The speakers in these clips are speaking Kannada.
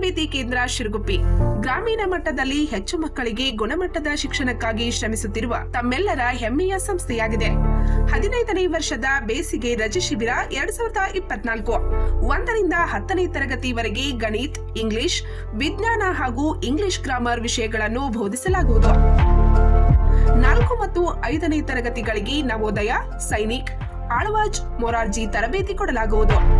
ತರಬೇತಿ ಕೇಂದ್ರ ಶಿರಗುಪ್ಪಿ. ಗ್ರಾಮೀಣ ಮಟ್ಟದಲ್ಲಿ ಹೆಚ್ಚು ಮಕ್ಕಳಿಗೆ ಗುಣಮಟ್ಟದ ಶಿಕ್ಷಣಕ್ಕಾಗಿ ಶ್ರಮಿಸುತ್ತಿರುವ ತಮ್ಮೆಲ್ಲರ ಹೆಮ್ಮೆಯ ಸಂಸ್ಥೆಯಾಗಿದೆ. ಹದಿನೈದನೇ ವರ್ಷದ ಬೇಸಿಗೆ ರಜೆ ಶಿಬಿರ ಎರಡ್ ಸಾವಿರದ ಇಪ್ಪತ್ನಾಲ್ಕು. ಒಂದರಿಂದ ಹತ್ತನೇ ತರಗತಿವರೆಗೆ ಗಣಿತ್, ಇಂಗ್ಲಿಷ್, ವಿಜ್ಞಾನ ಹಾಗೂ ಇಂಗ್ಲಿಷ್ ಗ್ರಾಮರ್ ವಿಷಯಗಳನ್ನು ಬೋಧಿಸಲಾಗುವುದು. ನಾಲ್ಕು ಮತ್ತು ಐದನೇ ತರಗತಿಗಳಿಗೆ ನವೋದಯ, ಸೈನಿಕ್, ಆಳ್ವಾಜ್, ಮೊರಾರ್ಜಿ ತರಬೇತಿ ಕೊಡಲಾಗುವುದು.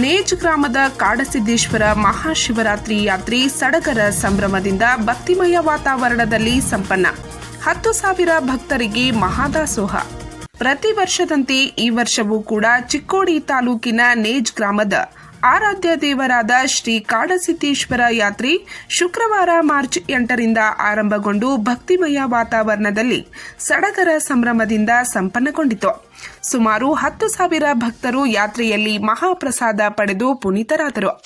ನೇಜ್ ಗ್ರಾಮದ ಕಾಡಸಿದ್ದೇಶ್ವರ ಮಹಾಶಿವರಾತ್ರಿ ಯಾತ್ರೆ ಸಡಗರ ಸಂಭ್ರಮದಿಂದ ಭಕ್ತಿಮಯ ವಾತಾವರಣದಲ್ಲಿ ಸಂಪನ್ನ. ಹತ್ತು ಸಾವಿರ ಭಕ್ತರಿಗೆ ಮಹಾದಾಸೋಹ. ಪ್ರತಿ ವರ್ಷದಂತೆ ಈ ವರ್ಷವೂ ಕೂಡ ಚಿಕ್ಕೋಡಿ ತಾಲೂಕಿನ ನೇಜ್ ಗ್ರಾಮದ ಆರಾಧ್ಯ ದೇವರಾದ ಶ್ರೀ ಕಾಡಸಿದ್ದೇಶ್ವರ ಯಾತ್ರೆ ಶುಕ್ರವಾರ ಮಾರ್ಚ್ ಎಂಟರಿಂದ ಆರಂಭಗೊಂಡು ಭಕ್ತಿಮಯ ವಾತಾವರಣದಲ್ಲಿ ಸಡಗರ ಸಂಭ್ರಮದಿಂದ ಸಂಪನ್ನಗೊಂಡಿತು. ಸುಮಾರು ಹತ್ತು ಸಾವಿರ ಭಕ್ತರು ಯಾತ್ರೆಯಲ್ಲಿ ಮಹಾಪ್ರಸಾದ ಪಡೆದು ಪುನೀತರಾದರು.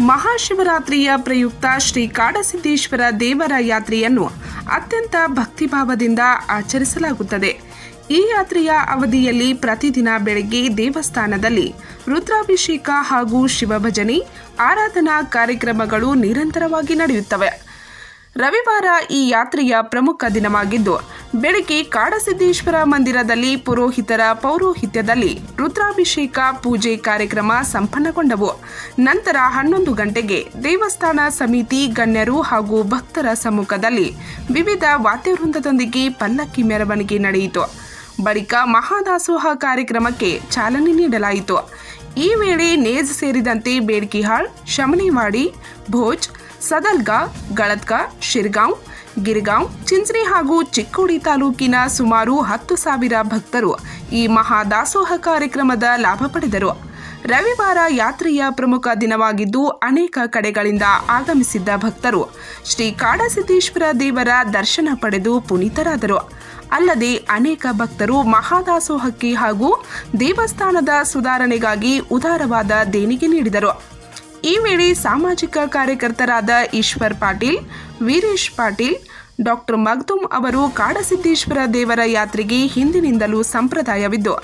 ಮಹಾಶಿವರಾತ್ರಿಯ ಪ್ರಯುಕ್ತ ಶ್ರೀ ಕಾಡಸಿದ್ದೇಶ್ವರ ದೇವರ ಯಾತ್ರೆಯನ್ನು ಅತ್ಯಂತ ಭಕ್ತಿಭಾವದಿಂದ ಆಚರಿಸಲಾಗುತ್ತದೆ. ಈ ಯಾತ್ರೆಯ ಅವಧಿಯಲ್ಲಿ ಪ್ರತಿದಿನ ಬೆಳಗ್ಗೆ ದೇವಸ್ಥಾನದಲ್ಲಿ ರುದ್ರಾಭಿಷೇಕ ಹಾಗೂ ಶಿವಭಜನೆ, ಆರಾಧನಾ ಕಾರ್ಯಕ್ರಮಗಳು ನಿರಂತರವಾಗಿ ನಡೆಯುತ್ತವೆ. ರವಿವಾರ ಈ ಯಾತ್ರೆಯ ಪ್ರಮುಖ ದಿನವಾಗಿದ್ದು, ಬೆಳಗ್ಗೆ ಕಾಡಸಿದ್ದೇಶ್ವರ ಮಂದಿರದಲ್ಲಿ ಪುರೋಹಿತರ ಪೌರೋಹಿತ್ಯದಲ್ಲಿ ರುದ್ರಾಭಿಷೇಕ ಪೂಜೆ ಕಾರ್ಯಕ್ರಮ ಸಂಪನ್ನಗೊಂಡವು. ನಂತರ ಹನ್ನೊಂದು ಗಂಟೆಗೆ ದೇವಸ್ಥಾನ ಸಮಿತಿ ಗಣ್ಯರು ಹಾಗೂ ಭಕ್ತರ ಸಮ್ಮುಖದಲ್ಲಿ ವಿವಿಧ ವಾದ್ಯವೃಂದದೊಂದಿಗೆ ಪಲ್ಲಕ್ಕಿ ಮೆರವಣಿಗೆ ನಡೆಯಿತು. ಬಳಿಕ ಮಹಾದಾಸೋಹ ಕಾರ್ಯಕ್ರಮಕ್ಕೆ ಚಾಲನೆ ನೀಡಲಾಯಿತು. ಈ ವೇಳೆ ನೇಜ್ ಸೇರಿದಂತೆ ಬೇಡ್ಕಿಹಾಳ್ ಶಮನಿವಾಡಿ, ಭೋಜ್ ಸದಲ್ಗಾ ಗಳದ್ಗಾ ಶಿರ್ಗಾಂವ್, ಗಿರ್ಗಾಂವ್, ಚಿಂಚ್ರಿ ಹಾಗೂ ಚಿಕ್ಕೋಡಿ ತಾಲೂಕಿನ ಸುಮಾರು ಹತ್ತು ಸಾವಿರ ಭಕ್ತರು ಈ ಮಹಾದಾಸೋಹ ಕಾರ್ಯಕ್ರಮದ ಲಾಭ ಪಡೆದರು. ರವಿವಾರ ಯಾತ್ರೆಯ ಪ್ರಮುಖ ದಿನವಾಗಿದ್ದು ಅನೇಕ ಕಡೆಗಳಿಂದ ಆಗಮಿಸಿದ್ದ ಭಕ್ತರು ಶ್ರೀ ಕಾಡಸಿದ್ದೇಶ್ವರ ದೇವರ ದರ್ಶನ ಪಡೆದು ಪುನೀತರಾದರು. ಅಲ್ಲದೆ ಅನೇಕ ಭಕ್ತರು ಮಹಾದಾಸೋಹಕ್ಕೆ ಹಾಗೂ ದೇವಸ್ಥಾನದ ಸುಧಾರಣೆಗಾಗಿ ಉದಾರವಾದ ದೇಣಿಗೆ ನೀಡಿದರು. ಈ ವೇಳೆ ಸಾಮಾಜಿಕ ಕಾರ್ಯಕರ್ತರಾದ ಈಶ್ವರ್ ಪಾಟೀಲ್, ವೀರೇಶ್ ಪಾಟೀಲ್, ಡಾಕ್ಟರ್ ಮಗ್ದುಮ್ ಅವರು ಕಾಡಸಿದ್ದೇಶ್ವರ ದೇವರ ಯಾತ್ರೆಗೆ ಹಿಂದಿನಿಂದಲೂ ಸಂಪ್ರದಾಯವಿದ್ದು,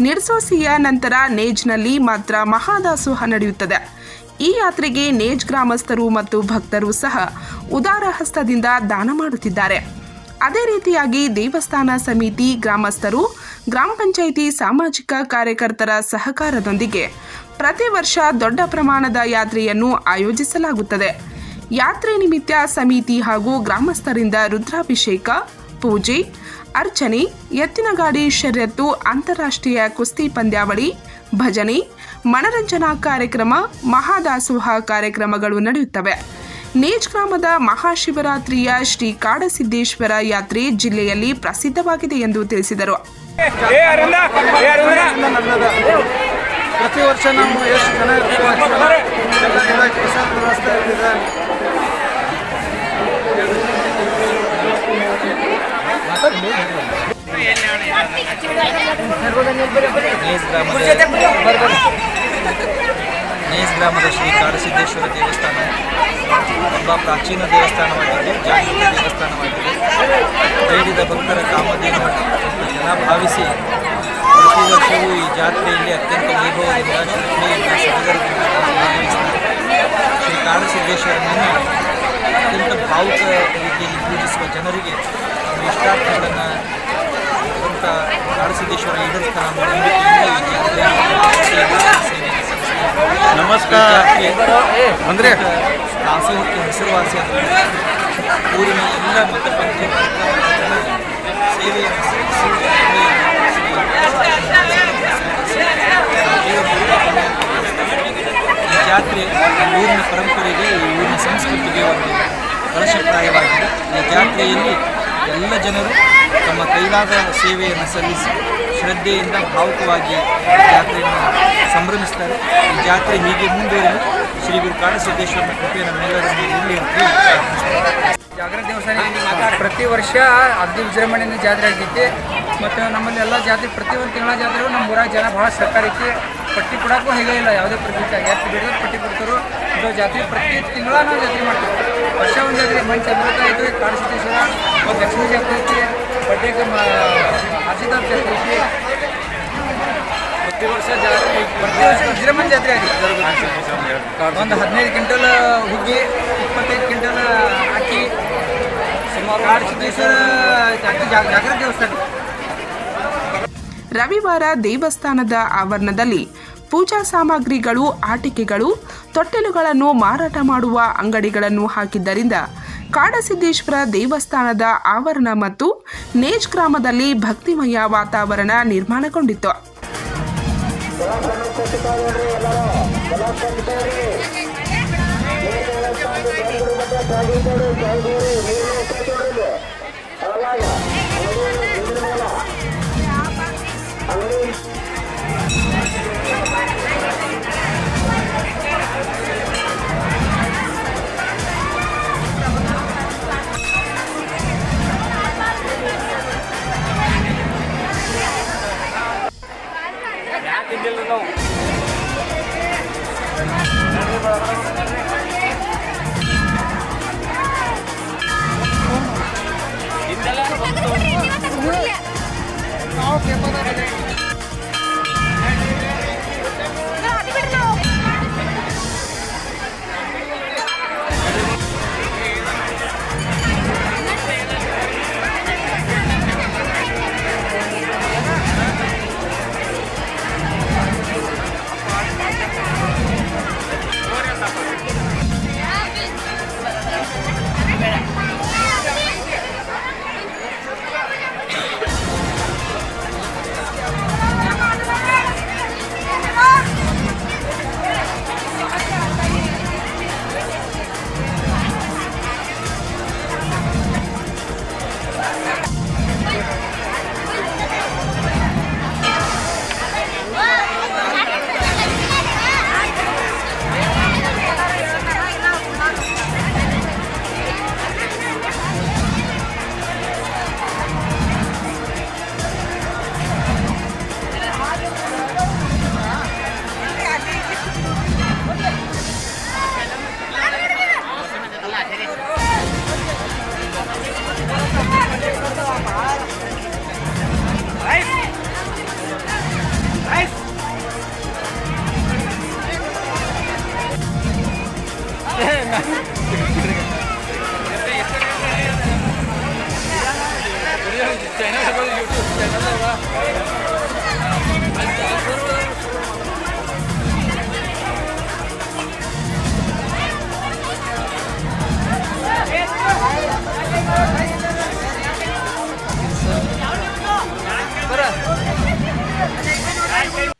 ನಿರ್ಸೋಸಿಯ ನಂತರ ನೇಜ್ನಲ್ಲಿ ಮಾತ್ರ ಮಹಾದಾಸೋಹ ನಡೆಯುತ್ತದೆ. ಈ ಯಾತ್ರೆಗೆ ನೇಜ್ ಗ್ರಾಮಸ್ಥರು ಮತ್ತು ಭಕ್ತರು ಸಹ ಉದಾರ ಹಸ್ತದಿಂದ ದಾನ ಮಾಡುತ್ತಿದ್ದಾರೆ. ಅದೇ ರೀತಿಯಾಗಿ ದೇವಸ್ಥಾನ ಸಮಿತಿ ಗ್ರಾಮಸ್ಥರು, ಗ್ರಾಮ ಪಂಚಾಯಿತಿ ಸಾಮಾಜಿಕ ಕಾರ್ಯಕರ್ತರ ಸಹಕಾರದೊಂದಿಗೆ ಪ್ರತಿ ವರ್ಷ ದೊಡ್ಡ ಪ್ರಮಾಣದ ಯಾತ್ರೆಯನ್ನು ಆಯೋಜಿಸಲಾಗುತ್ತದೆ. ಯಾತ್ರೆ ನಿಮಿತ್ತ ಸಮಿತಿ ಹಾಗೂ ಗ್ರಾಮಸ್ಥರಿಂದ ರುದ್ರಾಭಿಷೇಕ, ಪೂಜೆ, ಅರ್ಚನೆ, ಎತ್ತಿನಗಾಡಿ ಶರ್ಯತ್ತು, ಅಂತಾರಾಷ್ಟ್ರೀಯ ಕುಸ್ತಿ ಪಂದ್ಯಾವಳಿ, ಭಜನೆ, ಮನರಂಜನಾ ಕಾರ್ಯಕ್ರಮ, ಮಹಾದಾಸೋಹ ಕಾರ್ಯಕ್ರಮಗಳು ನಡೆಯುತ್ತವೆ. ನೇಜ್ ಗ್ರಾಮದ ಮಹಾಶಿವರಾತ್ರಿಯ ಶ್ರೀ ಕಾಡಸಿದ್ದೇಶ್ವರ ಯಾತ್ರೆ ಜಿಲ್ಲೆಯಲ್ಲಿ ಪ್ರಸಿದ್ಧವಾಗಿದೆ ಎಂದು ತಿಳಿಸಿದರು. ಪ್ರತಿ ವರ್ಷ ನಾವು ಎಷ್ಟು ಜನ ಪ್ರಸಾದ ವ್ಯವಸ್ಥೆ ಇರ್ತಿದೆ ಗ್ರಾಮದ ನೇಸ್ ಗ್ರಾಮದ ಶ್ರೀ ಕಾಡಸಿದ್ದೇಶ್ವರ ದೇವಸ್ಥಾನ ತುಂಬ ಪ್ರಾಚೀನ ದೇವಸ್ಥಾನವಾಗಿದ್ದು ಜಾಗೃತ ದೇವಸ್ಥಾನವಾಗಿದೆ. ಬೇಡಿದ ಭಕ್ತರ ಕಾಮಧೇನವನ್ನು ಜನ ಭಾವಿಸಿ ಪ್ರತಿ ವರ್ಷವೂ ಈ ಜಾತ್ರೆಯಲ್ಲಿ ಅತ್ಯಂತ ವೈಭವದಿಂದ ಶ್ರದ್ಧೆಯಿಂದ ಸಡಗರದಿಂದ ಶ್ರೀ ಕಾಡಸಿದ್ದೇಶ್ವರನನ್ನು ಅತ್ಯಂತ ಭಾವುಕ ರೀತಿಯಲ್ಲಿ ಪೂಜಿಸುವ ಜನರಿಗೆ ಇಷ್ಟಾರ್ಥಗಳನ್ನು ಅತ್ಯಂತ ಕಾಡಸಿದ್ದೇಶ್ವರ ಈಡೇರಿಸ್ತಾನ ಅನ್ನೋ ನಂಬಿಕೆಯಿಂದ ಈ ಜಾತ್ರೆಯನ್ನು ಸೇವೆಯನ್ನು ಸಲ್ಲಿಸ್ತಾರೆ. ನಮಸ್ಕಾರ. ಅಂದರೆ ದಾಸೋಹಕ್ಕೆ ಹೆಸರುವಾಸಿಯಾದ ಊರಿನ ಎಲ್ಲ ಮತಪಂಥ ಸೇವೆಯನ್ನು ಈ ಜಾತ್ರೆ ಊರಿನ ಪರಂಪರೆಗೆ ಈ ಊರಿನ ಸಂಸ್ಕೃತಿಗೆ ಒಂದು ಕಲಶಪ್ರಾಯವಾಗಿದೆ. ಈ ಜಾತ್ರೆಯಲ್ಲಿ ಎಲ್ಲ ಜನರು ತಮ್ಮ ಕೈಲಾದ ಸೇವೆಯನ್ನು ಸಲ್ಲಿಸಿ ಶ್ರದ್ಧೆಯಿಂದ ಭಾವುಕವಾಗಿ ಜಾತ್ರೆಯನ್ನು ಸಂಭ್ರಮಿಸ್ತಾರೆ. ಜಾತ್ರೆ ಹೀಗೆ ಮುಂದುವರಿದು ಶ್ರೀ ಗುರು ಕಾಣಸಿದ್ದೇಶ್ವರ ಕೃಪೆ ನಮ್ಮೆಲ್ಲರ ಮೇಲೆ ಇರಲಿ ಅಂತ ಹೇಳಿ ಪ್ರಾರ್ಥಿಸ್ತಾರೆ. ಜಾಗೃತ ದೇವಸ್ಥಾನ ಪ್ರತಿ ವರ್ಷ ಅಗ್ದಿ ವಿಜೃಂಭಣೆಯಿಂದ ಜಾತ್ರೆ ಆಗ್ತೈತಿ. ಮತ್ತು ನಮ್ಮಲ್ಲಿ ಎಲ್ಲ ಜಾತ್ರೆ ಪ್ರತಿಯೊಂದು ತಿಂಗಳ ಜಾತ್ರೆ ನಮ್ಮ ಊರಾಗ ಜನ ಭಾಳ ಸರ್ಕಾರ ಐತಿ. ಪಟ್ಟಿ ಕೊಡೋಕ್ಕೂ ಹೇಗೆ ಇಲ್ಲ, ಯಾವುದೇ ಪ್ರತಿಷ್ಠೆ ಯಾಕೆ ಬಿಡೋದು ಪಟ್ಟಿ ಕೊಡ್ತಾರೋ ಇದು ಜಾತ್ರೆ ಪ್ರತಿ ತಿಂಗಳ ನಾವು ಜಾತ್ರೆ ಮಾಡ್ತೀವಿ. ವರ್ಷ ಒಂದು ಜಾತ್ರೆ, ಮಂಚ ಚಂದ್ರಕ ಐತಿ ಕಾಡಸಿದ್ದೇಶ್ವರ ಮತ್ತು ಲಕ್ಷ್ಮೀ ಜಾತ್ರೆ ಐತಿ ಪಟ್ಟಿಗೆ ಆಶೀರ್ವಾದ ಜಾತ್ರೆ ಐತಿ. ವರ್ಷ ಜಾತ್ರೆ ಪ್ರತಿ ಜಾತ್ರೆ ಆಗಿ ಒಂದು ಹದಿನೈದು ಕ್ವಿಂಟಲ್ ಹುಗ್ಗಿ, ಇಪ್ಪತ್ತೈದು ಕ್ವಿಂಟಲ್ ಅಕ್ಕಿ, ಸುಮಾರು ಆರು ಜಾಗೃತಿ ಜಾಗೃತ ದೇವಸ್ಥಾನ. ರವಿವಾರ ದೇವಸ್ಥಾನದ ಆವರಣದಲ್ಲಿ ಪೂಜಾ ಸಾಮಗ್ರಿಗಳು, ಆಟಿಕೆಗಳು, ತೊಟ್ಟಿಲುಗಳನ್ನು ಮಾರಾಟ ಮಾಡುವ ಅಂಗಡಿಗಳನ್ನು ಹಾಕಿದ್ದರಿಂದ ಕಾಡಸಿದ್ದೇಶ್ವರ ದೇವಸ್ಥಾನದ ಆವರಣ ಮತ್ತು ನೇಜ್ ಗ್ರಾಮದಲ್ಲಿ ಭಕ್ತಿಮಯ ವಾತಾವರಣ ನಿರ್ಮಾಣಗೊಂಡಿತ್ತು. ಎಲ್ಲರೂ Dale, dale, dale. No.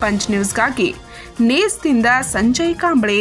Punch ನ್ಯೂಸ್ಗಾಗಿ ನೇಸ್ದಿಂದ ಸಂಜಯ್ ಕಾಂಬ್ಳೆ.